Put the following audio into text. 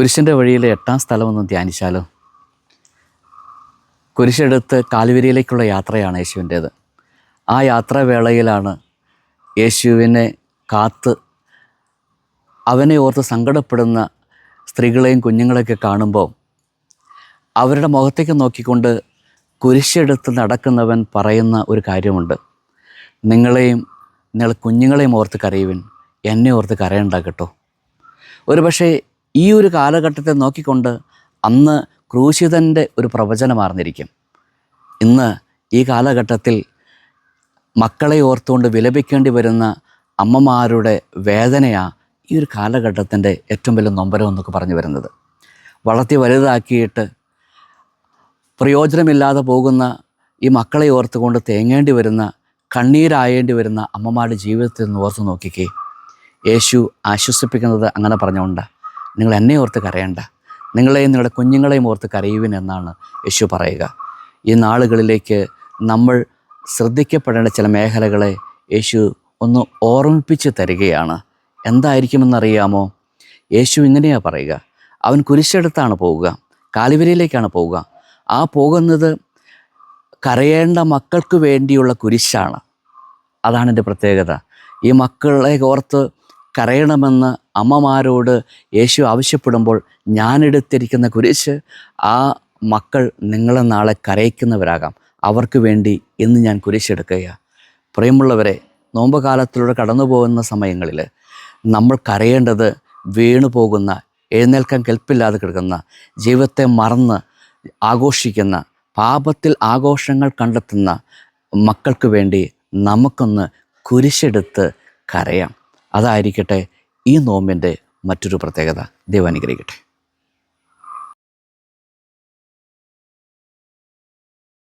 കുരിശിന്റെ വഴിയിലെ എട്ടാം സ്ഥലമൊന്ന് ധ്യാനിച്ചാലോ? കുരിശെടുത്ത് കാൽവരിയിലേക്കുള്ള യാത്രയാണ് യേശുവിന്റേത് ആ യാത്രാവേളയിലാണ് യേശുവിനെ കാത്ത് അവനെ ഓർത്ത് സങ്കടപ്പെടുന്ന സ്ത്രീകളെയും കുഞ്ഞുങ്ങളെയൊക്കെ കാണുമ്പോൾ അവരുടെ മുഖത്തേക്ക് നോക്കിക്കൊണ്ട് കുരിശെടുത്ത് നടക്കുന്നവൻ പറയുന്ന ഒരു കാര്യമുണ്ട്. നിങ്ങളെയും നിങ്ങൾ കുഞ്ഞുങ്ങളെയും ഓർത്ത് കരയുവിൻ എന്നെ ഓർത്ത് കരയണ്ട കേട്ടോ. ഒരു പക്ഷേ ഈ ഒരു കാലഘട്ടത്തെ നോക്കിക്കൊണ്ട് അന്ന് ക്രൂശിതന്റെ ഒരു പ്രവചനമാർന്നിരിക്കും. ഇന്ന് ഈ കാലഘട്ടത്തിൽ മക്കളെ ഓർത്തുകൊണ്ട് വിലപിക്കേണ്ടി വരുന്ന അമ്മമാരുടെ വേദനയാണ് ഈ ഒരു കാലഘട്ടത്തിന്റെ ഏറ്റവും വലിയ നൊമ്പരം എന്നൊക്കെ പറഞ്ഞു വരുന്നത്. വളർത്തി വലുതാക്കിയിട്ട് പ്രയോജനമില്ലാതെ പോകുന്ന ഈ മക്കളെ ഓർത്തുകൊണ്ട് തേങ്ങേണ്ടി വരുന്ന കണ്ണീരായേണ്ടി വരുന്ന അമ്മമാരുടെ ജീവിതത്തിൽ നിന്ന് ഓർത്ത് നോക്കിക്കേ. യേശു ആശ്വസിപ്പിക്കുന്നത് അങ്ങനെ പറഞ്ഞുകൊണ്ട് നിങ്ങൾ എന്നെ ഓർത്ത് കരയണ്ട. നിങ്ങളെയും നിങ്ങളുടെ കുഞ്ഞുങ്ങളെയും ഓർത്ത് കരയുവിൻ എന്നാണ് യേശു പറയുക. ഈ നാളുകളിലേക്ക് നമ്മൾ ശ്രദ്ധിക്കപ്പെടേണ്ട ചില മേഖലകളെ യേശു ഒന്ന് ഓർമ്മിപ്പിച്ച് തരികയാണ്. എന്തായിരിക്കുമെന്നറിയാമോ? യേശു ഇങ്ങനെയാണ് പറയുക. അവൻ കുരിശെടുത്താണ് പോവുക. കാലുവരിയിലേക്കാണ് പോവുക. ആ പോകുന്നത് കരയേണ്ട മക്കൾക്ക് വേണ്ടിയുള്ള കുരിശാണ്. അതാണ് എന്റെ പ്രത്യേകത. ഈ മക്കളെ ഓർത്ത് കരയണമെന്ന് അമ്മമാരോട് യേശു ആവശ്യപ്പെടുമ്പോൾ ഞാനെടുത്തിരിക്കുന്ന കുരിശ് ആ മക്കൾ നിങ്ങളെ നാളെ കരയിക്കുന്നവരാകാം. അവർക്ക് വേണ്ടി ഇന്ന് ഞാൻ കുരിശെടുക്കുക പ്രിയമുള്ളവരെ നോമ്പ് കാലത്തിലൂടെ കടന്നു പോകുന്ന സമയങ്ങളിൽ നമ്മൾ കരയേണ്ടത് വീണു പോകുന്ന എഴുന്നേൽക്കാൻ കെൽപ്പില്ലാതെ കിടക്കുന്ന ജീവിതത്തെ മറന്ന് ആഘോഷിക്കുന്ന പാപത്തിൽ ആഘോഷങ്ങൾ കണ്ടെത്തുന്ന മക്കൾക്ക് വേണ്ടി നമുക്കൊന്ന് കുരിശെടുത്ത് കരയാം. അതായിരിക്കട്ടെ ഈ നോമ്പിന്റെ മറ്റൊരു പ്രത്യേകത ദൈവം അനുഗ്രഹിക്കട്ടെ.